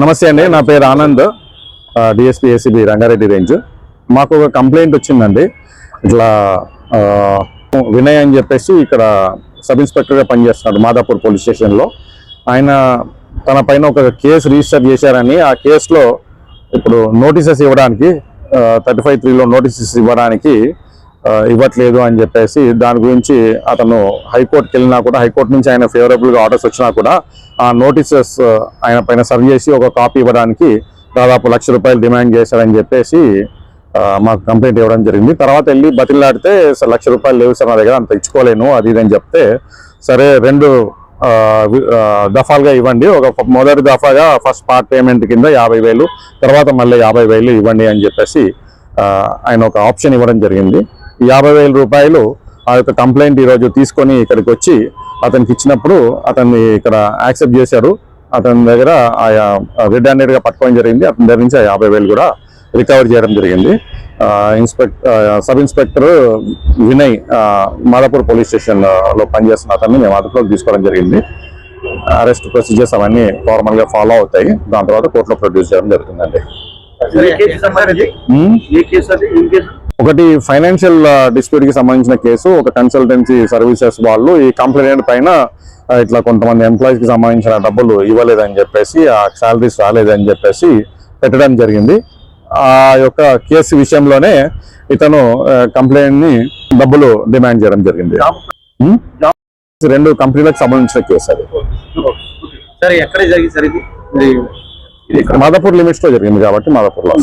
నమస్తే అండి నా పేరు Anand. DSP ACB Rangareddy range. మాకు ఒక కంప్లైంట్ వచ్చిందండి. ఇట్లా వినయ్ అని చెప్పేసి ఇక్కడ సబ్ ఇన్స్పెక్టర్గా పనిచేస్తున్నాడు మాదాపూర్ పోలీస్ స్టేషన్లో. ఆయన తన పైన ఒక కేసు రిజిస్టర్ చేశారని ఆ కేసులో ఇప్పుడు నోటీసెస్ ఇవ్వడానికి థర్టీ ఫైవ్ త్రీలో నోటీసెస్ ఇవ్వడానికి ఇవ్వట్లేదు అని చెప్పేసి దాని గురించి అతను హైకోర్టుకి వెళ్ళినా కూడా హైకోర్టు నుంచి ఆయన ఫేవరబుల్గా ఆర్డర్స్ వచ్చినా కూడా ఆ నోటీసెస్ ఆయన పైన సర్వ్ చేసి ఒక కాపీ ఇవ్వడానికి దాదాపు లక్ష రూపాయలు డిమాండ్ చేశారని చెప్పేసి మాకు కంప్లైంట్ ఇవ్వడం జరిగింది. తర్వాత వెళ్ళి బతిలాడితే "సార్, లక్ష రూపాయలు లేవు సార్ నా దగ్గర అంత ఇచ్చుకోలేను అది ఇది అని చెప్తే సరే రెండు దఫాలుగా ఇవ్వండి. ఒక మొదటి దఫాగా ఫస్ట్ పార్ట్ పేమెంట్ కింద యాభై వేలు తర్వాత మళ్ళీ యాభై వేలు ఇవ్వండి అని చెప్పేసి ఆయన ఒక ఆప్షన్ ఇవ్వడం జరిగింది. యాభై వేల రూపాయలు ఆ యొక్క కంప్లైంట్ ఈరోజు తీసుకొని ఇక్కడికి వచ్చి అతనికి ఇచ్చినప్పుడు అతన్ని ఇక్కడ యాక్సెప్ట్ చేశారు. అతని దగ్గర ఆయా రెడ్ హ్యాండెడ్గా పట్టుకోవడం జరిగింది. అతని దగ్గర నుంచి ఆ యాభై వేలు కూడా రికవర్ చేయడం జరిగింది. Inspect sub inspector Vinay Madhapur police స్టేషన్లో పనిచేస్తున్న అతన్ని మేము అదుపులోకి తీసుకోవడం జరిగింది. అరెస్ట్ ప్రొసీజర్స్ అవన్నీ నార్మల్గా ఫాలో అవుతాయి. దాని తర్వాత కోర్టులో ప్రొడ్యూస్ చేయడం జరుగుతుందండి. ఒకటి ఫైనాన్షియల్ డిస్ప్యూట్కి సంబంధించిన కేసు ఒక కన్సల్టెన్సీ సర్వీసెస్ వాళ్ళు ఈ కంప్లైంట్ పైన ఇట్లా కొంతమంది ఎంప్లాయీస్కి సంబంధించిన డబ్బులు ఇవ్వలేదని చెప్పేసి ఆ సాలరీస్ రాలేదని చెప్పేసి పెట్టడం జరిగింది. ఆ యొక్క కేసు విషయంలోనే ఇతను కంప్లైంట్ని డబ్బులు డిమాండ్ చేయడం జరిగింది? రెండు కంపెనీలకు సంబంధించిన కేసు అది. సరే ఎక్కడ జరిగింది సార్ ఇది? మాదాపూర్ లిమిట్స్లో జరిగింది కాబట్టి మాదాపూర్లో